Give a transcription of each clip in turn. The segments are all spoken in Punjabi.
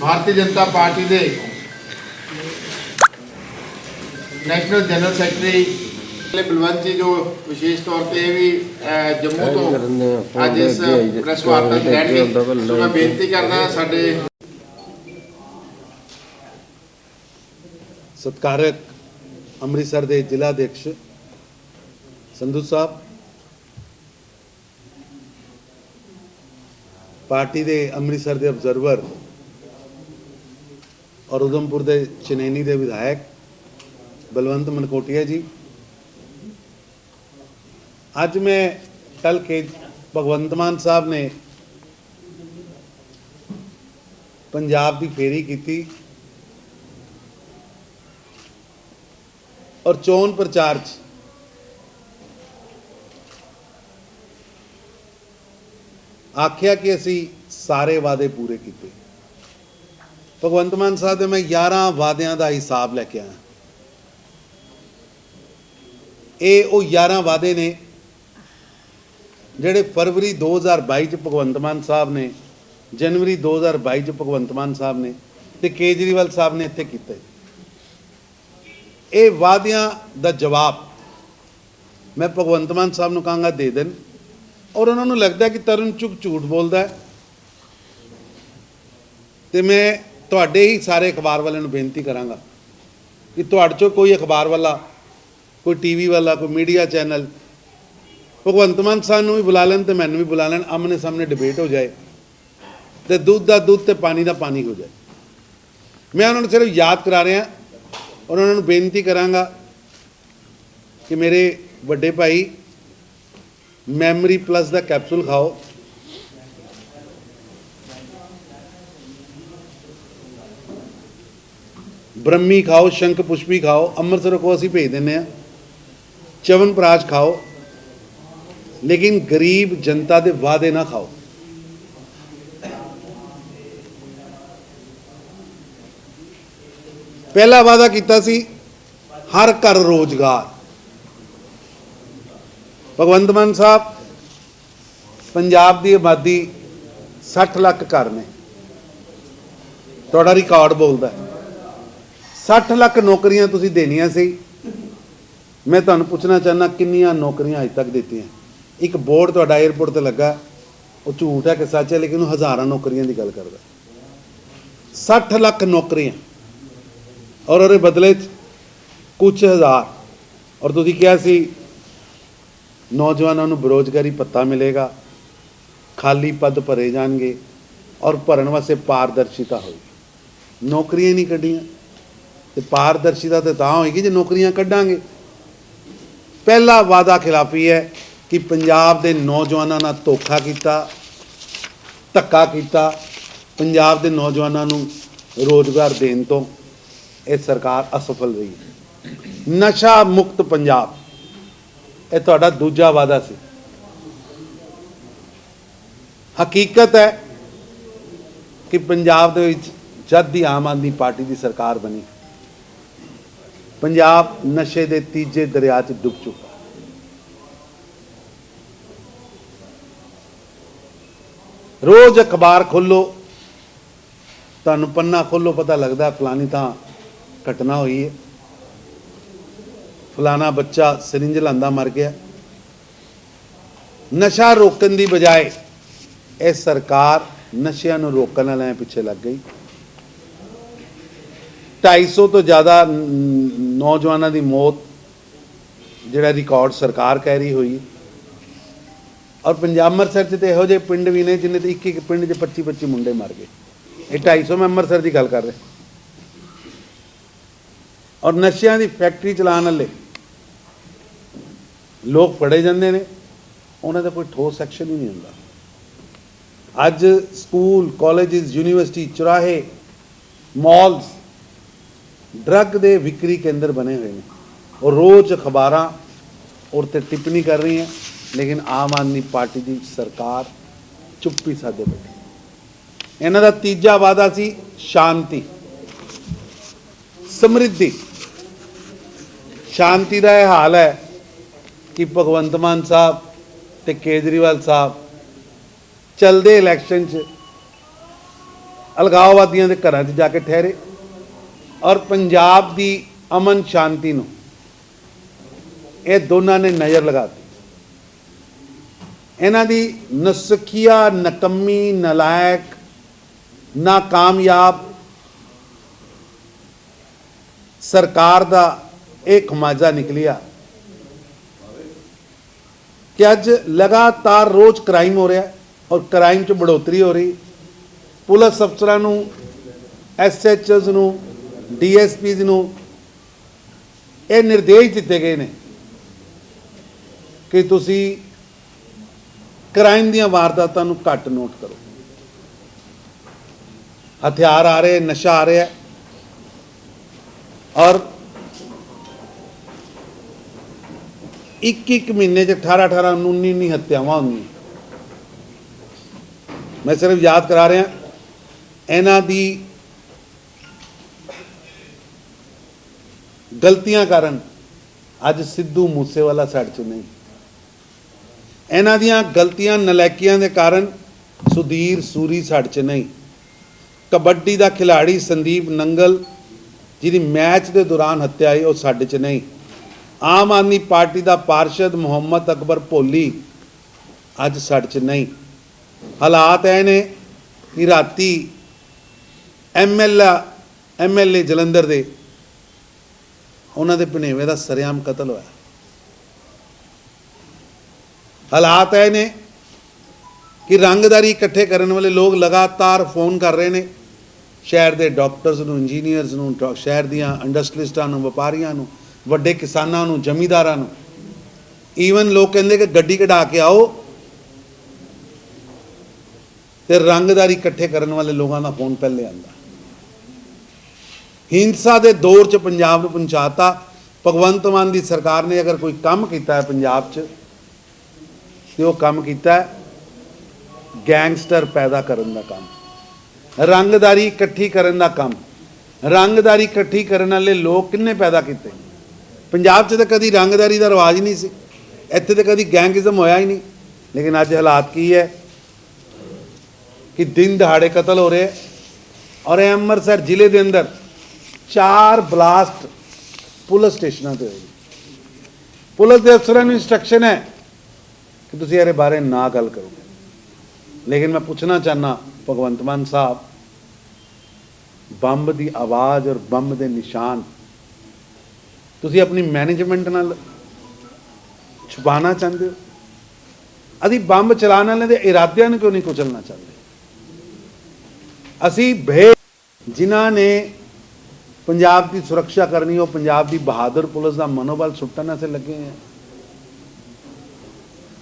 ਭਾਰਤੀ ਜਨਤਾ ਪਾਰਟੀ ਦੇ national general secretary Balwant ji ਜੋ ਵਿਸ਼ੇਸ਼ ਤੌਰ ਤੇ ਇਹ ਵੀ ਅਹ, ਜੰਮੂ ਤੋਂ ਅੱਜ ਇਸ ਪ੍ਰੈਸ ਵਾਰਤਾ 'ਚ ਰਹਿਣਗੇ ਸੋ ਮੈਂ ਬੇਨਤੀ ਕਰਦਾ ਸਾਡੇ ਸਤਿਕਾਰਕ ਅੰਮ੍ਰਿਤਸਰ ਦੇ ਜ਼ਿਲ੍ਹਾ ਅਧਿਕਸ਼ ਸੰਧੂ ਸਾਹਿਬ ਪਾਰਟੀ ਦੇ ਅੰਮ੍ਰਿਤਸਰ ਦੇ ਅਬਜ਼ਰਵਰ ਔਰ ਉਦਮਪੁਰ ਦੇ ਚਨੈਨੀ ਦੇ ਵਿਧਾਇਕ ਬਲਵੰਤ ਮਨਕੋਟੀਆ ਜੀ। ਅੱਜ ਮੈਂ ਕੱਲ ਕੇ ਭਗਵੰਤ ਮਾਨ ਸਾਹਿਬ ਨੇ ਪੰਜਾਬ ਦੀ ਫੇਰੀ ਕੀਤੀ ਔਰ ਚੋਣ ਪ੍ਰਚਾਰ 'ਚ ਆਖਿਆ ਕਿ ਅਸੀਂ ਸਾਰੇ ਵਾਅਦੇ ਪੂਰੇ ਕੀਤੇ। ਭਗਵੰਤ ਮਾਨ ਸਾਹਿਬ ਦੇ ਮੈਂ 11 ਵਾਅਦਿਆਂ ਦਾ ਹਿਸਾਬ ਲੈ ਕੇ ਆਇਆ। ਇਹ ਉਹ 11 ਵਾਅਦੇ ਨੇ ਜਿਹੜੇ ਫਰਵਰੀ 2022 ਚ ਭਗਵੰਤ ਮਾਨ ਸਾਹਿਬ ਨੇ, ਜਨਵਰੀ 2022 ਚ ਭਗਵੰਤ ਮਾਨ ਸਾਹਿਬ ਨੇ ਤੇ ਕੇਜਰੀਵਾਲ ਸਾਹਿਬ ਨੇ ਇੱਥੇ ਕੀਤੇ। ਇਹ ਵਾਅਦਿਆਂ ਦਾ ਜਵਾਬ ਮੈਂ ਭਗਵੰਤ ਮਾਨ ਸਾਹਿਬ ਨੂੰ ਕਹਾਂਗਾ, ਦੇ ਦੇਣ। ਔਰ ਉਹਨਾਂ ਨੂੰ ਲੱਗਦਾ ਕਿ ਤਰਨ ਚੁੱਕ ਝੂਠ ਬੋਲਦਾ ਹੈ। ਤੇ ਮੈਂ ਤੁਹਾਡੇ ਹੀ ਸਾਰੇ ਅਖਬਾਰ ਵਾਲਿਆਂ ਨੂੰ ਬੇਨਤੀ ਕਰਾਂਗਾ ਕਿ ਤੁਹਾਡੇ ਚੋਂ ਕੋਈ ਅਖਬਾਰ ਵਾਲਾ, ਕੋਈ ਟੀਵੀ ਵਾਲਾ, ਕੋਈ ਮੀਡੀਆ ਚੈਨਲ, ਭਗਵੰਤ ਮਾਨ ਸਾਹਿਬ ਨੂੰ ਵੀ ਬੁਲਾ ਲੈਣ ਤੇ ਮੈਨੂੰ ਵੀ ਬੁਲਾ ਲੈਣ, ਆਮਨੇ ਸਾਹਮਣੇ ਡਿਬੇਟ ਹੋ ਜਾਏ ਤੇ ਦੁੱਧ ਦਾ ਦੁੱਧ ਤੇ ਪਾਣੀ ਦਾ ਪਾਣੀ ਹੋ ਜਾਏ। ਮੈਂ ਉਹਨਾਂ ਨੂੰ ਸਿਰਫ ਯਾਦ ਕਰਾ ਰਿਹਾ ਔਰ ਉਹਨਾਂ ਨੂੰ ਬੇਨਤੀ ਕਰਾਂਗਾ ਕਿ ਮੇਰੇ ਵੱਡੇ ਭਾਈ ਮੈਮਰੀ ਪਲੱਸ ਦਾ ਕੈਪਸੂਲ ਖਾਓ। ਬ੍ਰਹਮੀ ਖਾਓ, ਸ਼ੰਖ ਪੁਸ਼ਪੀ ਖਾਓ, ਅੰਮ੍ਰਿਤਸਰ ਕੋ ਅਸੀਂ ਭੇਜ ਦਿੰਨੇ ਆ ਚਵਨ ਪ੍ਰਾਜ ਖਾਓ। ਲੇਕਿਨ ਗਰੀਬ ਜਨਤਾ ਦੇ ਵਾਅਦੇ ਨਾ ਖਾਓ। ਪਹਿਲਾ ਵਾਅਦਾ ਕੀਤਾ ਸੀ, ਹਰ ਘਰ ਰੋਜ਼ਗਾਰ। ਭਗਵੰਤ ਮਾਨ ਸਾਹਿਬ, ਪੰਜਾਬ ਦੀ ਆਬਾਦੀ 60 ਲੱਖ ਘਰ ਨੇ। ਤੁਹਾਡਾ ਰਿਕਾਰਡ ਬੋਲਦਾ ਹੈ। 60 ਲੱਖ ਨੌਕਰੀਆਂ ਤੁਸੀਂ ਦੇਣੀਆਂ ਸੀ। ਮੈਂ ਤੁਹਾਨੂੰ ਪੁੱਛਣਾ ਚਾਹੁੰਦਾ, ਕਿੰਨੀਆਂ ਨੌਕਰੀਆਂ ਅਜੇ ਤੱਕ ਦਿੱਤੀਆਂ? ਇੱਕ ਬੋਰਡ ਤੁਹਾਡਾ 에어ਪੋਰਟ ਤੇ ਲੱਗਾ, ਉਹ ਝੂਠ ਹੈ ਕਿ ਸੱਚ ਹੈ, ਲੇਕਿਨ ਉਹ ਹਜ਼ਾਰਾਂ ਨੌਕਰੀਆਂ ਦੀ ਗੱਲ ਕਰਦਾ। 60 ਲੱਖ ਨੌਕਰੀਆਂ। ਔਰ ਉਹਦੇ ਬਦਲੇ 'ਚ ਕੁਝ ਹਜ਼ਾਰ। ਔਰ ਤੁਸੀਂ ਕਿਹਾ ਸੀ ਨੌਜਵਾਨਾਂ ਨੂੰ ਬੇਰੋਜ਼ਗਾਰੀ ਪੱਤਾ ਮਿਲੇਗਾ, ਖਾਲੀ ਪਦ ਭਰੇ ਜਾਣਗੇ ਔਰ ਭਰਨ ਵਾਸਤੇ ਪਾਰਦਰਸ਼ਿਤਾ ਹੋਏਗੀ। ਨੌਕਰੀਆਂ ਨਹੀਂ ਕੱਢੀਆਂ। ਤੇ ਪਾਰਦਰਸ਼ਿਤਾ ਤੇ ਤਾਂ ਹੋਏਗੀ ਜੇ ਨੌਕਰੀਆਂ ਕੱਢਾਂਗੇ। ਪਹਿਲਾ ਵਾਅਦਾ ਖਿਲਾਫੀ ਹੈ ਕਿ ਪੰਜਾਬ ਦੇ ਨੌਜਵਾਨਾਂ ਨਾਲ ਧੋਖਾ ਕੀਤਾ, ਧੱਕਾ ਕੀਤਾ, ਪੰਜਾਬ ਦੇ ਨੌਜਵਾਨਾਂ ਨੂੰ ਰੋਜ਼ਗਾਰ ਦੇਣ ਤੋਂ ਇਹ ਸਰਕਾਰ ਅਸਫਲ ਰਹੀ ਹੈ। ਨਸ਼ਾ ਮੁਕਤ ਪੰਜਾਬ ਇਹ ਤੁਹਾਡਾ ਦੂਜਾ ਵਾਅਦਾ ਸੀ। ਹਕੀਕਤ ਹੈ ਕਿ ਪੰਜਾਬ ਦੇ ਵਿੱਚ ਜਦ ਦੀ ਆਮ ਆਦਮੀ ਪਾਰਟੀ ਦੀ ਸਰਕਾਰ ਬਣੀ, ਪੰਜਾਬ ਨਸ਼ੇ ਦੇ ਤੀਜੇ ਦਰਿਆ 'ਚ ਡੁੱਬ ਚੁੱਕਾ। ਰੋਜ਼ ਅਖਬਾਰ ਖੋਲੋ ਤੁਹਾਨੂੰ ਪੰਨਾ ਖੋਲੋ ਪਤਾ ਲੱਗਦਾ ਫਲਾਨੀ ਤਾਂ ਘਟਨਾ ਹੋਈ ਹੈ। ਫਲਾਣਾ ਬੱਚਾ ਸਿਰਿੰਜ ਲਾਂਦਾ ਮਰ ਗਿਆ। ਨਸ਼ਾ ਰੋਕਣ ਦੀ ਬਜਾਏ ਇਹ ਸਰਕਾਰ ਨਸ਼ਿਆਂ ਨੂੰ ਰੋਕਣ ਵਾਲਿਆਂ ਪਿੱਛੇ ਲੱਗ ਗਈ। 250 ਤੋਂ ਜ਼ਿਆਦਾ ਨੌਜਵਾਨਾਂ ਦੀ ਮੌਤ ਜਿਹੜਾ ਰਿਕਾਰਡ ਸਰਕਾਰ ਕਹਿ ਰਹੀ ਹੋਈ ਔਰ ਪੰਜਾਬ ਅੰਮ੍ਰਿਤਸਰ 'ਚ ਤੇ ਇਹੋ ਜਿਹੇ ਪਿੰਡ ਵੀ ਨੇ ਜਿਨ੍ਹਾਂ ਤੇ ਇੱਕ ਇੱਕ ਪਿੰਡ 'ਚ 25 25 ਮੁੰਡੇ ਮਰ ਗਏ। ਇਹ 250 ਮੈਂ ਅੰਮ੍ਰਿਤਸਰ ਦੀ ਗੱਲ ਕਰ ਰਿਹਾ। ਔਰ ਨਸ਼ਿਆਂ ਦੀ ਫੈਕਟਰੀ ਚਲਾਉਣ ਵਾਲੇ ਲੋਕ ਫੜੇ ਜਾਂਦੇ ਨੇ, ਉਹਨਾਂ ਦਾ ਕੋਈ ਠੋਸ ਐਕਸ਼ਨ ਹੀ ਨਹੀਂ ਹੁੰਦਾ। ਅੱਜ ਸਕੂਲ ਕਾਲਜਸ ਯੂਨੀਵਰਸਿਟੀ ਚੁਰਾਹੇ ਮਾਲਸ ਡਰੱਗ ਦੇ ਵਿਕਰੀ ਕੇਂਦਰ ਬਣੇ ਹੋਏ ਨੇ। ਔਰ ਰੋਜ਼ ਅਖਬਾਰਾਂ ਔਰ ਤੇ ਟਿੱਪਣੀ ਕਰ ਰਹੀਆਂ, ਲੇਕਿਨ ਆਮ ਆਦਮੀ ਪਾਰਟੀ ਦੀ ਸਰਕਾਰ ਚੁੱਪੀ ਸਾਦੇ ਬੈਠੀ। ਇਹਨਾਂ ਦਾ ਤੀਜਾ ਵਾਅਦਾ ਸੀ ਸ਼ਾਂਤੀ। ਸਮਰਿੱਧੀ। ਸ਼ਾਂਤੀ ਦਾ ਇਹ ਹਾਲ ਹੈ ਕਿ ਭਗਵੰਤ ਮਾਨ ਸਾਹਿਬ ਤੇ ਕੇਜਰੀਵਾਲ ਸਾਹਿਬ ਚਲਦੇ ਇਲੈਕਸ਼ਨ 'ਚ ਅਲਗਾਵਵਾਦੀਆਂ ਦੇ ਘਰਾਂ 'ਚ ਜਾ ਕੇ ਠਹਿਰੇ ਔਰ ਪੰਜਾਬ ਦੀ ਅਮਨ ਸ਼ਾਂਤੀ ਨੂੰ ਇਹ ਦੋਨਾਂ ਨੇ ਨਜ਼ਰ ਲਗਾਤੀ ਇਹਨਾਂ ਦੀ ਨਸਖੀਆ, ਨਕਮੀ, ਨਲਾਇਕ, ਨਾਕਾਮਯਾਬ ਸਰਕਾਰ ਦਾ ਇਹ ਖਮਾਜਾ ਨਿਕਲਿਆ। ਕਿ ਅੱਜ ਲਗਾਤਾਰ ਰੋਜ਼ ਕ੍ਰਾਈਮ ਹੋ ਰਿਹਾ ਔਰ ਕ੍ਰਾਈਮ 'ਚ ਬੜੋਤਰੀ ਹੋ ਰਹੀ। ਪੁਲਿਸ ਅਫਸਰਾਂ ਨੂੰ ਐਸਐਚਐਸ ਨੂੰ ਡੀਐਸਪੀਜ਼ ਨੂੰ ਇਹ ਨਿਰਦੇਸ਼ ਦਿੱਤੇ ਗਏ ਨੇ ਕਿ ਤੁਸੀਂ ਕ੍ਰਾਈਮ ਦੀਆਂ ਵਾਰਦਾਤਾਂ ਨੂੰ ਘੱਟ ਨੋਟ ਕਰੋ। ਹਥਿਆਰ ਆ ਰਹੇ, ਨਸ਼ਾ ਆ ਰਿਹਾ। ਔਰ ਇੱਕ ਇੱਕ ਮਹੀਨੇ 'ਚ 18 18 19 19 ਹੱਤਿਆਵਾਂ ਹੁੰਦੀਆਂ। ਮੈਂ ਸਿਰਫ ਯਾਦ ਕਰਾ ਰਿਹਾ, ਇਹਨਾਂ ਦੀ ਗਲਤੀਆਂ ਕਾਰਨ ਅੱਜ ਸਿੱਧੂ ਮੂਸੇਵਾਲਾ ਸਾਡੇ 'ਚ ਨਹੀਂ। ਇਹਨਾਂ ਦੀਆਂ ਗਲਤੀਆਂ ਨਲਾਇਕੀਆਂ ਦੇ ਕਾਰਨ ਸੁਧੀਰ ਸੂਰੀ ਸਾਡੇ 'ਚ ਨਹੀਂ। ਕਬੱਡੀ ਦਾ ਖਿਡਾਰੀ ਸੰਦੀਪ ਨੰਗਲ, ਜਿਹਦੀ ਮੈਚ ਦੇ ਦੌਰਾਨ ਹੱਤਿਆ ਹੋਈ, ਉਹ ਸਾਡੇ 'ਚ ਨਹੀਂ। ਆਮ ਆਦਮੀ ਪਾਰਟੀ ਦਾ ਪਾਰਸ਼ਦ ਮੁਹੰਮਦ ਅਕਬਰ ਭੋਲੀ ਅੱਜ ਸੜ 'ਚ ਨਹੀਂ। ਹਾਲਾਤ ਐ ਨੇ ਕਿ ਰਾਤੀ ਐਮਐਲ ਐਮਐਲਏ ਜਲੰਧਰ ਦੇ ਉਹਨਾਂ ਦੇ ਭਨੇਵੇਂ ਦਾ ਸਰਿਆਮ ਕਤਲ ਹੋਇਆ। ਹਾਲਾਤ ਐ ਨੇ ਕਿ ਰੰਗਦਾਰੀ ਇਕੱਠੇ ਕਰਨ ਵਾਲੇ ਲੋਕ ਲਗਾਤਾਰ ਫੋਨ ਕਰ ਰਹੇ ਨੇ। ਸ਼ਹਿਰ ਦੇ ਡਾਕਟਰਸ ਨੂੰ, ਇੰਜੀਨੀਅਰਸ ਨੂੰ, ਡਾਕ- ਸ਼ਹਿਰ ਦੀਆਂ ਇੰਡਸਟਰੀਸਟਾਂ ਨੂੰ, ਵਪਾਰੀਆਂ ਨੂੰ ਵੱਡੇ ਕਿਸਾਨਾਂ ਨੂੰ, ਜ਼ਮੀਂਦਾਰਾਂ ਨੂੰ। ਈਵਨ ਲੋਕ ਕਹਿੰਦੇ ਕਿ ਗੱਡੀ ਕਢਾ ਕੇ ਆਓ ਤੇ ਰੰਗਦਾਰੀ ਇਕੱਠੇ ਕਰਨ ਵਾਲੇ ਲੋਕਾਂ ਦਾ ਫੋਨ ਪਹਿਲੇ ਆਂਦਾ ਹਿੰਸਾ ਦੇ ਦੌਰ 'ਚ ਪੰਜਾਬ ਨੂੰ ਪਹੁੰਚਾਤਾ। ਭਗਵੰਤ ਮਾਨ ਦੀ ਸਰਕਾਰ ਨੇ ਅਗਰ ਕੋਈ ਕੰਮ ਕੀਤਾ ਹੈ ਪੰਜਾਬ 'ਚ, ਤੇ ਉਹ ਕੰਮ ਕੀਤਾ ਹੈ ਗੈਂਗਸਟਰ ਪੈਦਾ ਕਰਨ ਦਾ ਕੰਮ। ਰੰਗਦਾਰੀ ਇਕੱਠੀ ਕਰਨ ਦਾ ਕੰਮ। ਰੰਗਦਾਰੀ ਇਕੱਠੀ ਕਰਨ ਵਾਲੇ ਲੋਕ ਕਿੰਨੇ ਪੈਦਾ ਕੀਤੇ? ਪੰਜਾਬ 'ਚ ਤਾਂ ਕਦੀ ਰੰਗਦਾਰੀ ਦਾ ਰਿਵਾਜ ਹੀ ਨਹੀਂ ਸੀ। ਇੱਥੇ ਤਾਂ ਕਦੀ ਗੈਂਗਿਜ਼ਮ ਹੋਇਆ ਹੀ ਨਹੀਂ। ਲੇਕਿਨ ਅੱਜ ਹਾਲਾਤ ਕੀ ਹੈ? ਕਿ ਦਿਨ ਦਿਹਾੜੇ ਕਤਲ ਹੋ ਰਹੇ ਹੈ। ਔਰ ਇਹ ਅੰਮ੍ਰਿਤਸਰ ਜ਼ਿਲ੍ਹੇ ਦੇ ਅੰਦਰ ਚਾਰ ਬਲਾਸਟ ਪੁਲਿਸ ਸਟੇਸ਼ਨਾਂ ਤੇ ਹੋਏ। ਪੁਲਿਸ ਦੇ ਅਫਸਰਾਂ ਨੂੰ ਇਨਸਟਰਕਸ਼ਨ ਹੈ ਕਿ ਤੁਸੀਂ ਇਹਦੇ ਬਾਰੇ ਨਾ ਗੱਲ ਕਰੋ। ਲੇਕਿਨ ਮੈਂ ਪੁੱਛਣਾ ਚਾਹਨਾ ਭਗਵੰਤ ਮਾਨ ਸਾਹਿਬ, ਬੰਬ ਦੀ ਆਵਾਜ਼ ਔਰ ਬੰਬ ਦੇ ਨਿਸ਼ਾਨ ਤੁਸੀਂ ਆਪਣੀ ਮੈਨੇਜਮੈਂਟ ਨਾਲ ਛੁਪਾਉਣਾ ਚਾਹੁੰਦੇ ਹੋ? ਅਸੀਂ ਬੰਬ ਚਲਾਉਣ ਵਾਲੇ ਦੇ ਇਰਾਦਿਆਂ ਨੂੰ ਕਿਉਂ ਨਹੀਂ ਕੁਚਲਣਾ ਚਾਹੁੰਦੇ? ਅਸੀਂ ਭੇ ਜਿਨ੍ਹਾਂ ਨੇ ਪੰਜਾਬ ਦੀ ਸੁਰੱਖਿਆ ਕਰਨੀ, ਉਹ ਪੰਜਾਬ ਦੀ ਬਹਾਦਰ ਪੁਲਿਸ ਦਾ ਮਨੋਬਲ ਸੁੱਟਣ ਵਾਸਤੇ ਲੱਗੇ ਹੋਏ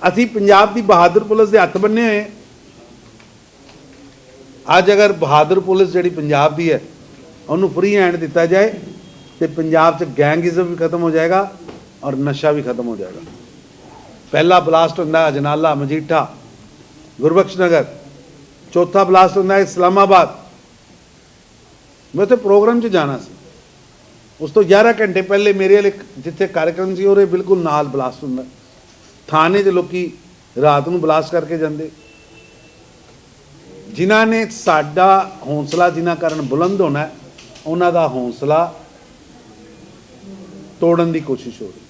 ਅਸੀਂ ਪੰਜਾਬ ਦੀ ਬਹਾਦਰ ਪੁਲਿਸ ਦੇ ਹੱਥ ਬੰਨੇ ਹੋਏ ਅੱਜ ਅਗਰ ਬਹਾਦਰ ਪੁਲਿਸ ਜਿਹੜੀ ਪੰਜਾਬ ਦੀ ਹੈ, ਉਹਨੂੰ ਫ੍ਰੀ ਹੈਂਡ ਦਿੱਤਾ ਜਾਏ ਤੇ ਪੰਜਾਬ 'ਚ ਗੈਂਗਿਜ਼ਮ ਵੀ ਖਤਮ ਹੋ ਜਾਏਗਾ ਔਰ ਨਸ਼ਾ ਵੀ ਖਤਮ ਹੋ ਜਾਏਗਾ। ਪਹਿਲਾ ਬਲਾਸਟ ਹੁੰਦਾ ਅਜਨਾਲਾ ਮਜੀਠਾ, ਗੁਰਬਖਸ਼ ਨਗਰ। ਚੌਥਾ ਬਲਾਸਟ ਹੁੰਦਾ ਇਸਲਾਮਾਬਾਦ। ਮੈਂ ਉੱਥੇ ਪ੍ਰੋਗਰਾਮ 'ਚ ਜਾਣਾ ਸੀ। ਉਸ ਤੋਂ 11 ਘੰਟੇ ਪਹਿਲੇ ਮੇਰੇ ਵਾਲੇ ਜਿੱਥੇ ਕਾਰਜਕ੍ਰਮ ਸੀ, ਉਹਦੇ ਬਿਲਕੁਲ ਨਾਲ ਬਲਾਸਟ ਹੁੰਦਾ ਥਾਣੇ 'ਚ ਲੋਕੀ ਰਾਤ ਨੂੰ ਬਲਾਸਟ ਕਰਕੇ ਜਾਂਦੇ। ਜਿਨ੍ਹਾਂ ਨੇ ਸਾਡਾ ਹੌਸਲਾ ਜਿਨ੍ਹਾਂ ਕਾਰਨ ਬੁਲੰਦ ਹੋਣਾ ਉਹਨਾਂ ਦਾ ਹੌਸਲਾ ਤੋੜਨ ਦੀ ਕੋਸ਼ਿਸ਼ ਹੋ ਰਹੀ